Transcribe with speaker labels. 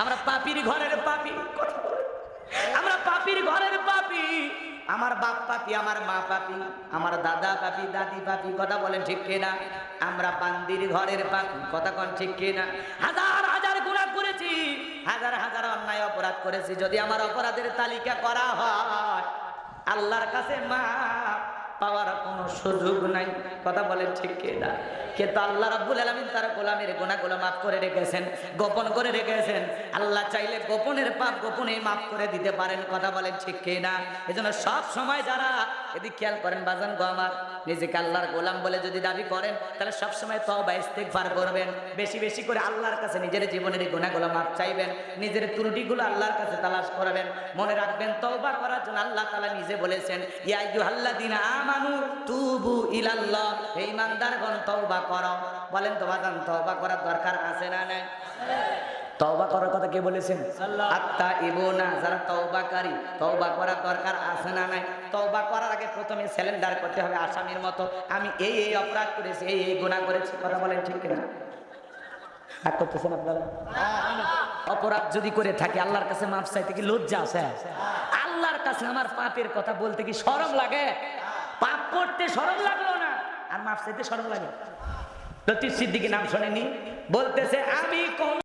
Speaker 1: আমরা পাপির ঘরের পাপি। আমরা পাপির ঘরের পাপি। আমার বাপ পাপি, আমার মা পাপি, আমার দাদা পাপি, দাদি পাপি, কথা বলেন ঠিক কিনা? আমরা বান্দির ঘরের পাপি, কথা কন ঠিক কিনা? হাজার হাজার গুণা করেছি, হাজার হাজার অন্যায় অপরাধ করেছি। যদি আমার অপরাধের তালিকা করা হয়, আল্লাহর কাছে মা পাওয়ার সুযোগ নাই। কথা বলেন ঠিক কে না? কিন্তু আল্লাহ রাব্বুল আলামিন তার গোলামের গুনাহগুলো মাফ করে রেখেছেন, গোপন করে রেখেছেন। আল্লাহ চাইলে গোপনের পাপ গোপনেই মাফ করে দিতে পারেন, কথা বলেন ঠিক কে না? এজন্য সব সময় যারা এদিক খেয়াল করেন, বাজান গো আমার, নিজেকে আল্লাহর গোলাম বলে যদি দাবি করেন, তাহলে সব সময় তওবা, ইস্তেগফার করবেন। বেশি বেশি করে আল্লাহর কাছে নিজের জীবনের গুনাহগুলো মাফ চাইবেন, নিজের ত্রুটিগুলো আল্লাহর কাছে তালাশ করবেন। মনে রাখবেন, তওবা করার জন্য আল্লাহ তালা নিজে বলেছেন, ইয়া আইয়ুহাল্লাযীনা আমানু তুবু ইলাল্লাহ। হে ঈমানদারগণ তওবা করো। বলেন তো, বাজান, তওবা করার দরকার আছে না নাই? তওবা করার কথা কে বলেছেন? আত্মা ইবোনা যারা তওবাকারী তওবা করার দরকার আছে না নাই? তওবা করার আগে প্রথমে সিলিন্ডার করতে হবে আসামির মতো। আমি এই এই অপরাধ করেছি এই এই গুনাহ করেছি কথা বলেন ঠিক কিনা? রাগ করতেছেন আপনারা? অপরাধ যদি করে থাকে আল্লাহর কাছে মাফ চাইতে কি লজ্জা আছে? আল্লাহর কাছে আমার পাপের কথা বলতে কি শরম লাগে? পাপ করতে শরম লাগল না? আর মাফ চাইতে শরম লাগে? লতিফ সিদ্দিকি নাম শোনেনি বলতেছে আমি কোন